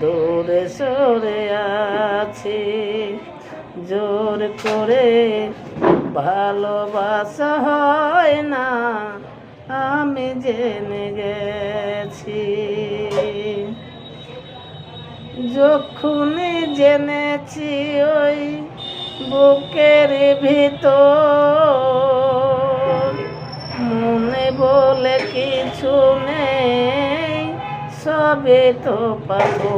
দূরে সরে আছি। জোর করে ভালোবাসা হয় না, আমি জেনে গেছি। যখনই জেনেছি ওই বুকের ভিতর, মনে বলে কিছু নেই। সবে তো পাবো